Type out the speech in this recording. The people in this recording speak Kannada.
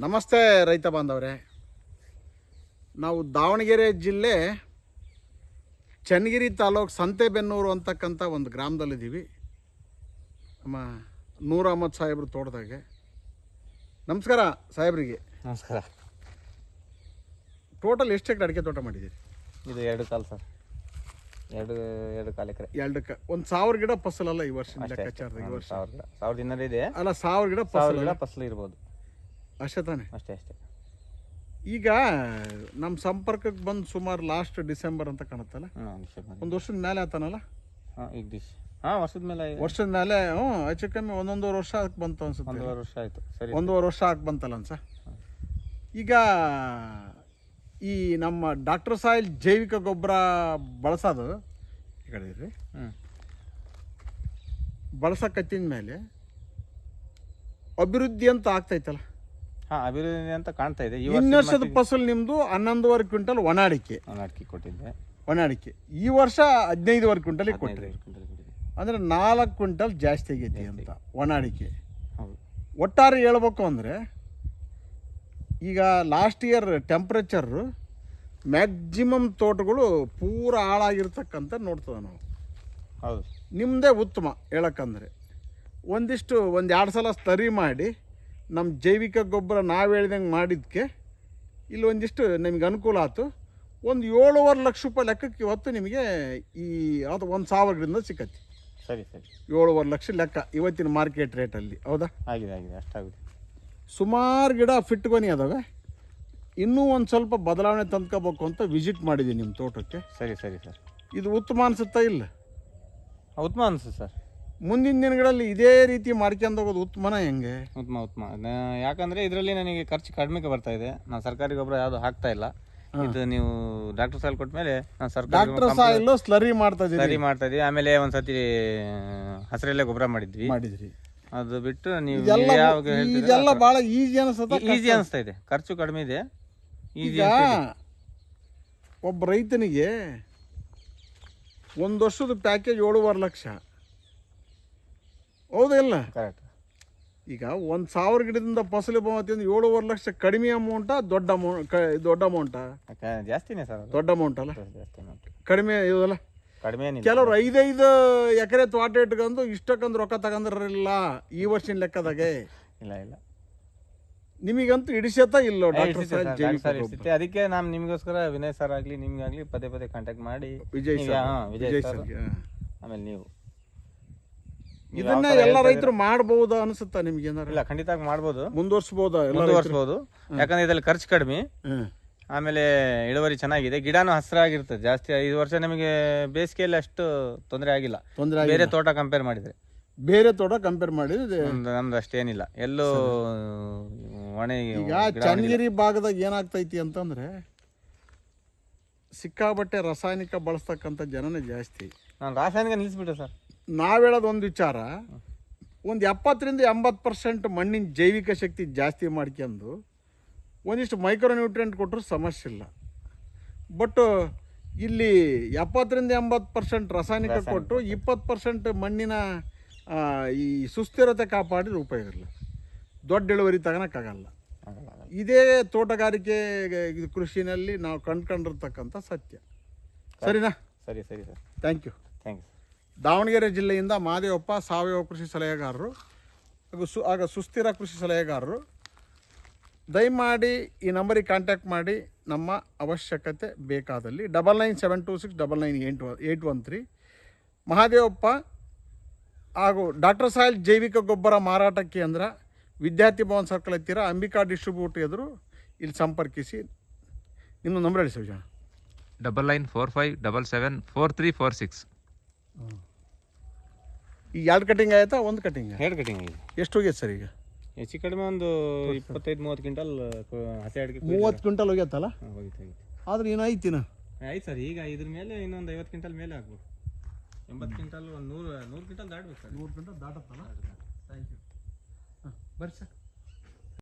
ನಮಸ್ತೆ ರೈತ ಬಾಂಧವರೇ. ನಾವು ದಾವಣಗೆರೆ ಜಿಲ್ಲೆ ಚನ್ನಗಿರಿ ತಾಲೂಕು ಸಂತೆಬೆನ್ನೂರು ಅಂತಕ್ಕಂಥ ಒಂದು ಗ್ರಾಮದಲ್ಲಿದ್ದೀವಿ. ನಮ್ಮ ನೂರ್ ಅಹಮದ್ ಸಾಹೇಬ್ರು ತೋಟದಾಗೆ. ನಮಸ್ಕಾರ ಸಾಹೇಬ್ರಿಗೆ. ನಮಸ್ಕಾರ. ಟೋಟಲ್ ಎಷ್ಟು ಎಕರೆ ಅಡಿಕೆ ತೋಟ ಮಾಡಿದ್ದೀರಿ? ಇದು ಎರಡು ಕಾಲು ಸರ್. ಎರಡು ಎರಡು ಕಾಲು ಎಕರೆ. ಎರಡಕ್ಕೆ ಒಂದು ಸಾವಿರ ಗಿಡ ಫಸಲಲ್ಲ ಈ ವರ್ಷ ಅಷ್ಟೇ ಲೆಕ್ಕಾಚಾರದ ಈ ವರ್ಷ? ಸಾವಿರ ಗಿಡ. ಸಾವಿರದ ಇನ್ನೂರು ಇದೆ. ಅಲ್ಲ ಸಾವಿರ ಗಿಡ ಫಸಲ ಫಸಲ್ ಗಿಡ ಫಸಲು ಇರ್ಬೋದು. ಅಷ್ಟೇ ತಾನೆ. ಅಷ್ಟೇ ಅಷ್ಟೇ. ಈಗ ನಮ್ಮ ಸಂಪರ್ಕಕ್ಕೆ ಬಂದು ಸುಮಾರು ಲಾಸ್ಟ್ ಡಿಸೆಂಬರ್ ಅಂತ ಕಾಣುತ್ತಲ್ಲ? ಒಂದು ವರ್ಷದ ಮೇಲೆ ಆತನಲ್ಲ? ಹಾಂ ಈಗ ಡಿಶ್ ಹಾಂ ವರ್ಷದ ಮೇಲೆ ವರ್ಷದ ಮೇಲೆ ಹ್ಞೂ ಹೆಚ್ಚು ಕಮ್ಮಿ ಒಂದೊಂದೂವರೆ ವರ್ಷ ಆಗಕ್ಕೆ ಬಂತು ಅನ್ಸುತ್ತೆ. ಒಂದೂವರೆ ವರ್ಷ ಆಯ್ತು. ಸರಿ. ಒಂದೂವರೆ ವರ್ಷ ಹಾಕಿ ಬಂತಲ್ಲ ಅನ್ಸ? ಈಗ ಈ ನಮ್ಮ ಡಾಕ್ಟರ್ ಸಾಯಿಲ್ ಜೈವಿಕ ಗೊಬ್ಬರ ಬಳಸೋದು ಈ ಕಡೆ ಬಳಸಕತ್ತಿದ ಮೇಲೆ ಅಭಿವೃದ್ಧಿ ಅಂತ ಆಗ್ತೈತಲ್ಲ? ಅಭಿವೃದ್ಧಿ ಅಂತ ಕಾಣ್ತಾ ಇದೆ. ಈ ವರ್ಷದ ಫಸಲು ನಿಮ್ಮದು ಹನ್ನೊಂದುವರೆ ಕ್ವಿಂಟಲ್ ಒಣ ಅಡಿಕೆ ನಾನು ಅಡಿಕೆ ಕೊಟ್ಟಿದ್ದೆ. ಒಣ ಅಡಿಕೆ ಈ ವರ್ಷ ಹದಿನೈದುವರೆ ಕ್ವಿಂಟಲಿಗೆ ಕೊಟ್ಟಿದೆ ಅಂದರೆ ನಾಲ್ಕು ಕ್ವಿಂಟಲ್ ಜಾಸ್ತಿ ಆಗೈತಿ ಅಂತ ಒಣ ಅಡಿಕೆ ಹೌದು. ಒಟ್ಟಾರೆ ಹೇಳ್ಬೇಕು ಅಂದರೆ ಈಗ ಲಾಸ್ಟ್ ಇಯರ್ ಟೆಂಪ್ರೇಚರು ಮ್ಯಾಕ್ಸಿಮಮ್ ತೋಟಗಳು ಪೂರ ಹಾಳಾಗಿರ್ತಕ್ಕಂಥ ನೋಡ್ತದೆ ನಾವು. ಹೌದು. ನಿಮ್ಮದೇ ಉತ್ತಮ ಹೇಳಕ್ಕಂದ್ರೆ. ಒಂದಿಷ್ಟು ಒಂದು ಎರಡು ಸಲ ಸ್ತರಿ ಮಾಡಿ ನಮ್ಮ ಜೈವಿಕ ಗೊಬ್ಬರ ನಾವು ಹೇಳ್ದಂಗೆ ಮಾಡಿದ್ದಕ್ಕೆ ಇಲ್ಲಿ ಒಂದಿಷ್ಟು ನಿಮ್ಗೆ ಅನುಕೂಲ ಆಯಿತು ಒಂದು ಏಳುವರೆ ಲಕ್ಷ ರೂಪಾಯಿ ಲೆಕ್ಕಕ್ಕೆ ಇವತ್ತು ನಿಮಗೆ ಈ ಅದು ಒಂದು ಸಾವಿರದಿಂದ ಸಿಕ್ಕತ್ತೆ ಸರಿ ಸರಿ. ಏಳುವರೆ ಲಕ್ಷ ಲೆಕ್ಕ ಇವತ್ತಿನ ಮಾರ್ಕೆಟ್ ರೇಟಲ್ಲಿ ಹೌದಾ? ಆಗಿದೆ ಆಗಿದೆ. ಅಷ್ಟಾಗಿದೆ ಸುಮಾರು ಗಿಡ ಫಿಟ್ಕೊನಿ ಅದಾವೆ. ಇನ್ನೂ ಒಂದು ಸ್ವಲ್ಪ ಬದಲಾವಣೆ ತಂದ್ಕೋಬೇಕು ಅಂತ ವಿಸಿಟ್ ಮಾಡಿದ್ದೀನಿ ನಿಮ್ಮ ತೋಟಕ್ಕೆ. ಸರಿ ಸರಿ ಸರ್. ಇದು ಉತ್ತಮ ಅನಿಸುತ್ತಾ ಇಲ್ಲ? ಉತ್ತಮ ಅನಿಸುತ್ತೆ ಸರ್. ಮುಂದಿನ ದಿನಗಳಲ್ಲಿ ಇದೇ ರೀತಿ ಮಾಡ್ಕೊಂಡು ಹೋಗೋದು ಉತ್ತಮನ ಹೆಂಗೆ? ಉತ್ತಮ ಉತ್ತಮ. ನ- ಯಾಕಂದ್ರೆ ಇದರಲ್ಲಿ ನನಗೆ ಖರ್ಚು ಕಡಿಮೆ ಬರ್ತಾ ಇದೆ. ನಾನು ಸರ್ಕಾರಿ ಗೊಬ್ಬರ ಯಾವುದು ಹಾಕ್ತಾ ಇಲ್ಲ. ಇದು ನೀವು ಡಾಕ್ಟರ್ ಸಾಲ್ ಕೊಟ್ಮೇಲೆ ನಾನು ಸರ್ಕಾರಿ ಡಾಕ್ಟರ್ ಸಾಯಿಲ್ ಸ್ಲರಿ ಮಾಡ್ತಾ ಇದೀರಿ. ಸರಿ ಮಾಡ್ತಾ ಇದೀವಿ. ಆಮೇಲೆ ಒಂದ್ಸತಿ ಹಸಿರೆಲ್ಲ ಗೊಬ್ಬರ ಮಾಡಿದ್ವಿ. ಮಾಡಿದ್ರಿ. ಅದು ಬಿಟ್ಟು ನೀವು ಇದೆಲ್ಲ ಯಾವಾಗ ಇದೆಲ್ಲ ಬಹಳ ಈಜಿ ಅನಿಸುತ್ತ ಈಸಿ ಅನಿಸ್ತಾ ಇದೆ. ಖರ್ಚು ಕಡಿಮೆ ಇದೆ. ಈಸಿ ಈಗ ಒಬ್ಬ ರೈತನಿಗೆ ಒಂದು ವರ್ಷದ ಪ್ಯಾಕೇಜ್ ಏಳುವರೆ ಲಕ್ಷ. ಹೌದಿಲ್ಲ ಕರೆಕ್ಟ್ ಈಗ ಒಂದು ಸಾವಿರ ಗಿಡದಿಂದ ಫಸಲು ಬಂತು ಅಂದ್ರೆ ಏಳುವರೆ ಲಕ್ಷ ಕಡಿಮೆ ಅಮೌಂಟಾ ದೊಡ್ಡ ಅಮೌಂಟ್ ದೊಡ್ಡ ಅಮೌಂಟಾ ಜಾಸ್ತಿನೇ ಸರ್ ದೊಡ್ಡ ಅಮೌಂಟ್ ಅಲ್ಲ? ಜಾಸ್ತಿ amount. ಕಡಿಮೆ ಇದಲ್ಲ ಕಡಿಮೆ ಏನಿಲ್ಲ. ಕೆಲವ್ರು ಐದೈದು ಎಕರೆ ತೋಟ ಇಟ್ಕೊಂಡು ಇಷ್ಟಕ್ಕೊಂದು ರೊಕ್ಕ ತಗೊಂಡ್ರಲ್ಲ ಈ ವರ್ಷಿನ ಲೆಕ್ಕದಾಗೆ. ಇಲ್ಲ ಇಲ್ಲ. ನಿಮಗಂತೂ ಹಿಡಿಸತ ಇಲ್ಲ ಡಾಕ್ಟರ್ ಸರ್, ಸರ್. ಅದಕ್ಕೆ ನಾನು ನಿಮಗೋಸ್ಕರ ವಿನಯ್ ಸರ್ ಆಗಲಿ ನಿಮ್ಗಾಗ್ಲಿ ಪದೇ ಪದೇ ಕಾಂಟ್ಯಾಕ್ಟ್ ಮಾಡಿ. ವಿಜಯ್ ನೀವು ಸರ್ ಹಾ, ವಿಜಯ್ ವಿಜಯ್ ಸರ್. ಸರ್ಗೆ, ಆಮೇಲೆ ನೀವು. ಇದನ್ನ ಎಲ್ಲ ರೈತರು ಮಾಡಬಹುದು ಅನಿಸುತ್ತಾ ನಿಮ್ಗೆ ಏನಾರ? ಇಲ್ಲ ಖಂಡಿತ ಮಾಡ್ಬೋದು. ರೈತರು? ಮುಂದುವರ್ಸ್ಬೋದು. ಯಾಕಂದ್ರೆ ಇದ್ರಲ್ಲಿ ಖರ್ಚು ಕಡಿಮೆ. ಆಮೇಲೆ ಇಳುವರಿ ಚೆನ್ನಾಗಿದೆ. ಗಿಡನೂ ಹಸಿರಾಗಿರ್ತದೆ ಜಾಸ್ತಿ ಐದು ವರ್ಷ ನಿಮಗೆ ಬೇಸಿಗೆಯಲ್ಲಿ ಅಷ್ಟು ತೊಂದರೆ ಆಗಿಲ್ಲ. ತೊಂದ್ರೆ ಬೇರೆ ತೋಟ ಕಂಪೇರ್ ಮಾಡಿದ್ರೆ. ಬೇರೆ ತೋಟ ಕಂಪೇರ್ ಮಾಡಿದ್ರೆ ನಮ್ದು ನಮ್ದು ಅಷ್ಟೇನಿಲ್ಲ ಎಲ್ಲೂ ಒಣ ಈಗ ಚನ್ನಗಿರಿ ಭಾಗದಾಗ ಏನಾಗ್ತೈತಿ ಅಂತಂದ್ರೆ ಸಿಕ್ಕಾಬಟ್ಟೆ ರಾಸಾಯನಿಕ ಬಳಸ್ತಕ್ಕಂಥ ಜನನೇ ಜಾಸ್ತಿ. ನಾನು ರಾಸಾಯನಿಕ ನಿಲ್ಲಿಸ್ಬಿಟ್ಟೆ ಸರ್. ನಾವ್ ಹೇಳೋದು ಒಂದು ವಿಚಾರ ಒಂದು ಎಪ್ಪತ್ತರಿಂದ ಎಂಬತ್ತು ಪರ್ಸೆಂಟ್ ಮಣ್ಣಿನ ಜೈವಿಕ ಶಕ್ತಿ ಜಾಸ್ತಿ ಮಾಡ್ಕೊಂಡು ಒಂದಿಷ್ಟು ಮೈಕ್ರೋ ನ್ಯೂಟ್ರಿಯೆಂಟ್ ಕೊಟ್ಟರು ಸಮಸ್ಯೆ ಇಲ್ಲ. ಬಟ್ ಇಲ್ಲಿ ಎಪ್ಪತ್ತರಿಂದ ಎಂಬತ್ತು ಪರ್ಸೆಂಟ್ ರಾಸಾಯನಿಕ ಕೊಟ್ಟು ಇಪ್ಪತ್ತು ಪರ್ಸೆಂಟ್ ಮಣ್ಣಿನ ಈ ಸುಸ್ಥಿರತೆ ಕಾಪಾಡಿದ್ರೆ ಉಪಯೋಗ ಇಲ್ಲ. ದೊಡ್ಡ ಇಳುವರಿ ತಗೋಳಕ್ಕಾಗಲ್ಲ ಇದೇ ತೋಟಗಾರಿಕೆ ಇದು ಕೃಷಿನಲ್ಲಿ ನಾವು ಕಂಡ್ಕೊಂಡಿರ್ತಕ್ಕಂಥ ಸತ್ಯ. ಸರಿನಾ? ಸರಿ ಸರಿ sir. Thank you thank you Davangere ಜಿಲ್ಲೆಯಿಂದ ಮಾದೇವಪ್ಪ ಸಾವಯವ ಕೃಷಿ ಸಲಹೆಗಾರರು ಹಾಗೂ ಸು ಆಗ ಸುಸ್ಥಿರ ಕೃಷಿ ಸಲಹೆಗಾರರು. ದಯಮಾಡಿ ಈ ನಂಬರಿಗೆ ಕಾಂಟ್ಯಾಕ್ಟ್ ಮಾಡಿ. ನಮ್ಮ ಅವಶ್ಯಕತೆ ಬೇಕಾದಲ್ಲಿ double nine seven two six double nine eight eight one three Mahadevappa ಹಾಗೂ ಡಾಕ್ಟರ್ ಸಾಯಿಲ್ ಜೈವಿಕ ಗೊಬ್ಬರ ಮಾರಾಟ ಕೇಂದ್ರ, ವಿದ್ಯಾರ್ಥಿ ಭವನ್ ಸರ್ಕಲ್ ಹತ್ತಿರ ಅಂಬಿಕಾ ಡಿಸ್ಟ್ರಿಬ್ಯೂಟ್ ಎದುರು ಇಲ್ಲಿ ಸಂಪರ್ಕಿಸಿ. ನಿಮ್ಮ ನಂಬರ್ ಹೇಳಿ sir double nine four five double seven four three four six ಈಗ ಎರಡು ಕಟಿಂಗ್ ಆಯ್ತಾ? ಒಂದು ಕಟಿಂಗ್ ಎರಡು ಕಟಿಂಗ್ ಎಷ್ಟು ಹೋಗ್ಯದ ಸರ್ ಈಗ? ಹೆಚ್ಚು ಕಡಿಮೆ ಒಂದು ಇಪ್ಪತ್ತೈದು ಮೂವತ್ತು ಕ್ವಿಂಟಲ್ ಹಸಿ ಅಡಿಕೆ ಮೂವತ್ತು ಕ್ವಿಂಟಲ್ ಹೋಗ್ಯತ್ತಲ್ಲ? ಹಾ, ಹೋಗಿತ್ತು ಆದ್ರೆ ಏನು ಐತಿನ ಆಯ್ತು ಸರ್ ಈಗ ಇದ್ರ ಮೇಲೆ ಇನ್ನೊಂದು ಐವತ್ತು ಕ್ವಿಂಟಲ್ ಮೇಲೆ ಆಗ್ಬೋದು. ಎಂಬತ್ತು ಕ್ವಿಂಟಲ್ ಒಂದು ನೂರು ನೂರು ಕ್ವಿಂಟಲ್ ದಾಟ್ಬೇಕು ಸರ್. ನೂರು ಕ್ವಿಂಟಲ್ ದಾಟತ್ತಲ್ಲ? ಥ್ಯಾಂಕ್ ಯು ಬರ್ರಿ ಸರ್.